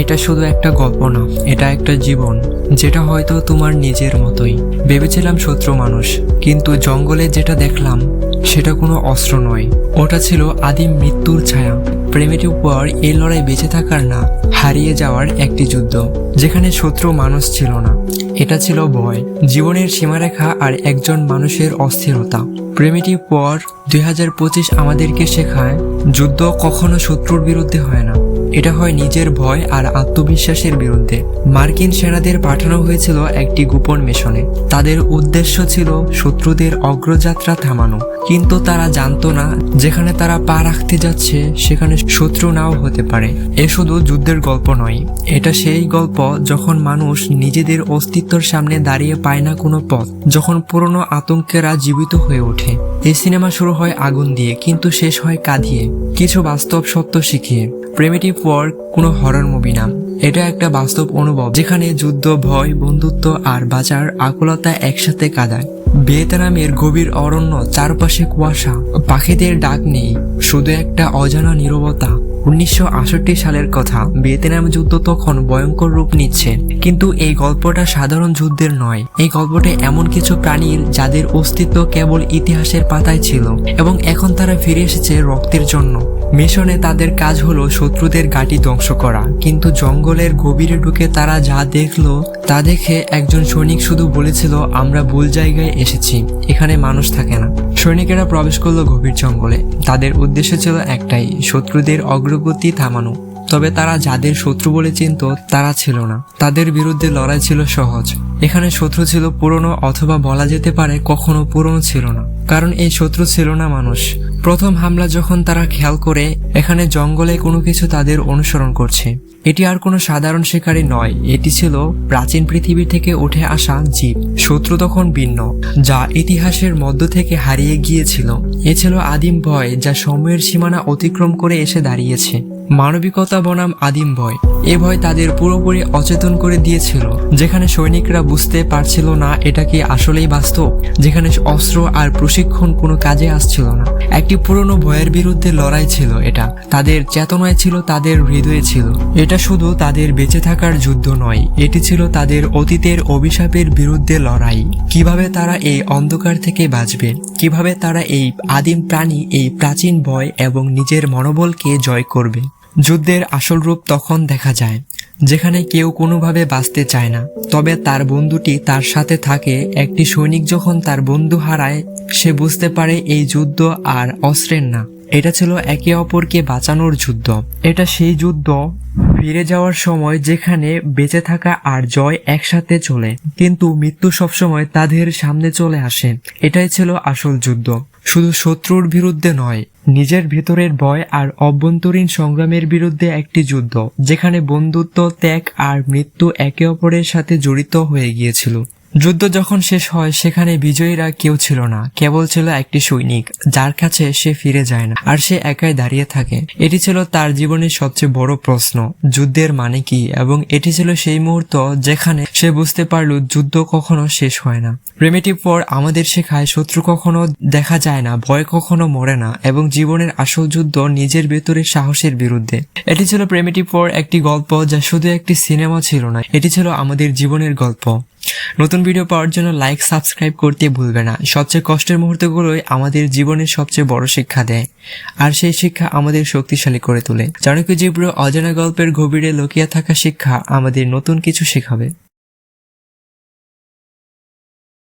এটা শুধু একটা গল্প না, এটা একটা জীবন, যেটা হয়তো তোমার নিজের মতোই। ভেবেছিলাম শত্রু মানুষ, কিন্তু জঙ্গলে যেটা দেখলাম, সেটা কোনো অস্ত্র নয়। ওটা ছিল আদিম মৃত্যুর ছায়া। প্রেমেটিভ ওয়ার এই লড়াই বেঁচে থাকার না, হারিয়ে যাওয়ার একটি যুদ্ধ, যেখানে শত্রু মানুষ ছিল না। এটা ছিল ভয়, জীবনের সীমারেখা আর একজন মানুষের অস্থিরতা। প্রেমিটিভ ওয়ার দুই আমাদেরকে শেখায়, যুদ্ধ কখনো শত্রুর বিরুদ্ধে হয় না। এটা হয় নিজের ভয় আর আত্মবিশ্বাসের বিরুদ্ধে। মার্কিন সেনাদের পাঠানো হয়েছিল একটি গোপন মিশনে। তাদের উদ্দেশ্য ছিল শত্রুদের অগ্রযাত্রা থামানো। কিন্তু তারা জানতো না, যেখানে তারা পা রাখতে যাচ্ছে, সেখানে শত্রু নাও হতে পারে। এ শুধু যুদ্ধের গল্প নয়, এটা সেই গল্প যখন মানুষ নিজেদের অস্তিত্বর সামনে দাঁড়িয়ে পায় না কোনো পথ, যখন পুরনো আতঙ্কেরা জীবিত হয়ে ওঠে। এই সিনেমা শুরু হয় আগুন দিয়ে, কিন্তু শেষ হয় কাঁদিয়ে। কিছু বাস্তব সত্য শিখিয়ে। প্রেমেটিভ ওয়ার কোনো হরর মুভি না। এটা একটা বাস্তব অনুভব, যেখানে যুদ্ধ, ভয়, বন্ধুত্ব আর বাঁচার আকুলতা একসাথে কাদায়। ভিয়েতনামের গভীর অরণ্য চারপাশে কুয়াশা, পাখিদের ডাক নেই, শুধু একটা অজানা নীরবতা। উনিশশো সালের কথা ভিয়েতনাম যুদ্ধ তখন ভয়ঙ্কর রূপ নিচ্ছে। কিন্তু এই গল্পটা সাধারণ যুদ্ধের নয়। এই গল্পটা এমন কিছু প্রাণীর যাদের অস্তিত্ব কেবল ইতিহাসের পাতায় ছিল এবং এখন তারা ফিরে এসেছে রক্তের জন্য। মিশনে তাদের কাজ হলো শত্রুদের গাটি ধ্বংস করা। কিন্তু জঙ্গলের গভীরে ঢুকে তারা যা দেখল তা দেখে একজন সৈনিক শুধু বলেছিল, আমরা ভুল জায়গায় এসেছি, এখানে মানুষ থাকে না। সৈনিকেরা প্রবেশ করল গভীর জঙ্গলে। তাদের উদ্দেশ্য ছিল একটাই, শত্রুদের অগ্রগতি থামানো। তবে তারা যাদের শত্রু বলে চিনত, তারা ছিল না। তাদের বিরুদ্ধে লড়াই ছিল সহজ। এখানে শত্রু ছিল পুরনো অথবা বলা যেতে পারে কখনো পুরনো ছিল না। কারণ এই শত্রু ছিল না মানুষ। প্রথম হামলা যখন তারা খেয়াল করে, এখানে জঙ্গলে কোনো কিছু তাদের অনুসরণ করছে। এটি আর কোনো সাধারণ শিকারী নয়। এটি ছিল প্রাচীন পৃথিবী থেকে উঠে আসা জীব। শত্রু তখন ভিন্ন, যা ইতিহাসের মধ্য থেকে হারিয়ে গিয়েছিল। এ ছিল আদিম ভয়, যা সময়ের সীমানা অতিক্রম করে এসে দাঁড়িয়েছে। মানবিকতা বনাম আদিম ভয়। এ ভয় তাদের পুরোপুরি অচেতন করে দিয়েছিল, যেখানে সৈনিকরা বুঝতে পারছিল না এটা কি আসলেই বাস্তব, যেখানে অস্ত্র আর প্রশিক্ষণ কোনো কাজে আসছিল না। একটি পুরনো ভয়ের বিরুদ্ধে লড়াই ছিল এটা, তাদের চেতনায় ছিল, তাদের হৃদয়ে ছিল। এটা শুধু তাদের বেঁচে থাকার যুদ্ধ নয়, এটি ছিল তাদের অতীতের অভিশাপের বিরুদ্ধে লড়াই। কীভাবে তারা এই অন্ধকার থেকে বাঁচবে, কীভাবে তারা এই আদিম প্রাণী, এই প্রাচীন ভয় এবং নিজের মনোবলকে জয় করবে। যুদ্ধের আসল রূপ তখন দেখা যায়, যেখানে কেউ কোনোভাবে বাঁচতে চায় না। তবে তার বন্ধুটি তার সাথে থাকে, একটি সৈনিক যখন তার বন্ধু হারায়, সে বুঝতে পারে এই যুদ্ধ আর অস্ত্রের না। এটা ছিল একে অপরকে বাঁচানোর যুদ্ধ। এটা সেই যুদ্ধ ফিরে যাওয়ার সময় যেখানে বেঁচে থাকা আর জয় একসাথে চলে, কিন্তু মৃত্যু সবসময় তাদের সামনে চলে আসে। এটাই ছিল আসল যুদ্ধ। শুধু শত্রুর বিরুদ্ধে নয় নিজের ভেতরের ভয় আর অভ্যন্তরীণ সংগ্রামের বিরুদ্ধে একটি যুদ্ধ, যেখানে বন্ধুত্ব, ত্যাগ আর মৃত্যু একে অপরের সাথে জড়িত হয়ে গিয়েছিল। যুদ্ধ যখন শেষ হয়, সেখানে বিজয়ীরা কেউ ছিল না। কেবল ছিল একটি সৈনিক, যার কাছে সে ফিরে যায় না, আর সে একাই দাঁড়িয়ে থাকে। এটি ছিল তার জীবনের সবচেয়ে বড় প্রশ্ন, যুদ্ধের মানে কি? এবং এটি ছিল সেই মুহূর্ত যেখানে সে বুঝতে পারল যুদ্ধ কখনো শেষ হয় না। প্রেমেটি পর আমাদের শেখায়, শত্রু কখনো দেখা যায় না, ভয় কখনো মরে না, এবং জীবনের আসল যুদ্ধ নিজের ভেতরে সাহসের বিরুদ্ধে। এটি ছিল প্রেমেটি পর একটি গল্প যা শুধু একটি সিনেমা ছিল না, এটি ছিল আমাদের জীবনের গল্প। নতুন ভিডিও পাওয়ার জন্য লাইক সাবস্ক্রাইব করতে ভুলবে না। সবচেয়ে কষ্টের মুহূর্তগুলোই আমাদের জীবনের সবচেয়ে বড় শিক্ষা দেয়। আর সেই শিক্ষা আমাদের শক্তিশালী করে তোলে। চাণক্য জীব্র অজানা গল্পের গভীরে লুকিয়ে থাকা শিক্ষা আমাদের নতুন কিছু শেখাবে।